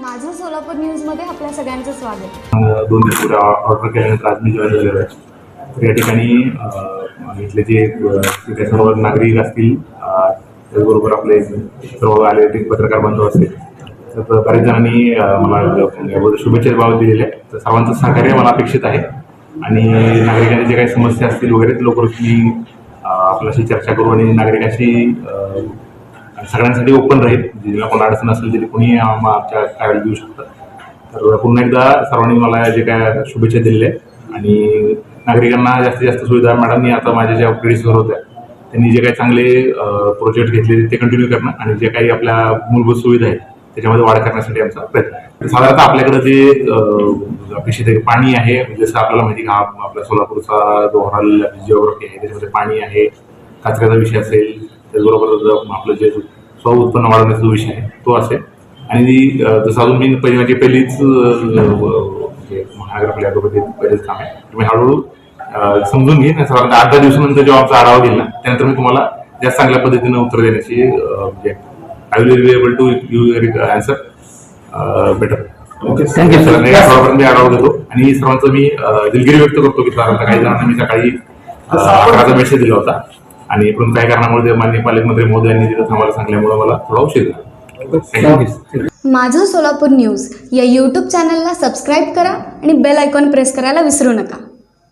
माझं सोलापूर न्यूजमध्ये आपल्या सगळ्यांचं स्वागत. दोन दिवस ऑर्डर केल्यानंतर आज मी जॉईन झालेलो आहे. तर या ठिकाणी इथले जे अं, सर्व नागरिक असतील त्याचबरोबर आपले सर्व आले ते पत्रकार बांधव असतील तर बऱ्याच जणांनी मला याबद्दल शुभेच्छा बाबत दिलेल्या आहेत. तर सर्वांचं सहकार्य मला अपेक्षित आहे. आणि नागरिकांच्या जे काही समस्या असतील वगैरे ते लवकरच मी आपल्याशी चर्चा करू आणि नागरिकांशी सगळ्यांसाठी ओपन राहील. जिला कोणा अडचण असेल तरी कोणी आमच्या ट्रॅव्हल देऊ शकतं. तर पुन्हा एकदा सर्वांनी मला जे काय शुभेच्छा दिलेल्या आहेत. आणि नागरिकांना जास्तीत जास्त सुविधा. मॅडमनी आता माझ्या ज्या पिढीसवर होत्या त्यांनी जे काही चांगले प्रोजेक्ट घेतले ते कंटिन्यू करणं आणि जे काही आपल्या मूलभूत सुविधा आहेत त्याच्यामध्ये वाढ करण्यासाठी आमचा प्रयत्न आहे. साधारणतः आपल्याकडे जे अपेक्षित आहे पाणी आहे जसं आपल्याला माहिती आहे का हा आपल्या सोलापूरचा दोहराल जिओग्राफी आहे त्याच्यामध्ये पाणी आहे कचऱ्याचा विषय असेल त्याचबरोबर आपलं जे स्व उत्पन्न वाढवण्याचा जो विषय आहे तो असेल. आणि जसं अजून मी पहिली माझी पहिलीच म्हणजे महानगरपालिका पहिलेच काम आहे तुम्ही हळूहळू समजून घेईन. आणि साधारणतः आठ दहा दिवसानंतर जेव्हा आमचा आढावा घेईल ना त्यानंतर मी तुम्हाला जास्त चांगल्या पद्धतीनं उत्तर देण्याची म्हणजे I will be able to you answer better Okay, thank you sir मी आढावा घेतो. आणि सर्वांचं मी दिलगिरी व्यक्त करतो की साधारणतः काही जणांना मी सकाळी मेसेज दिला होता. आणि एकूण काय कारणामुळे ते माननीय पालकमंत्री यांनी तिथे थांबायला सांगल्यामुळे मला थोडा उशीर झाला. माझं सोलापूर न्यूज या यूट्यूब चॅनलला सबस्क्राईब करा आणि बेल आयकॉन प्रेस करायला विसरू नका.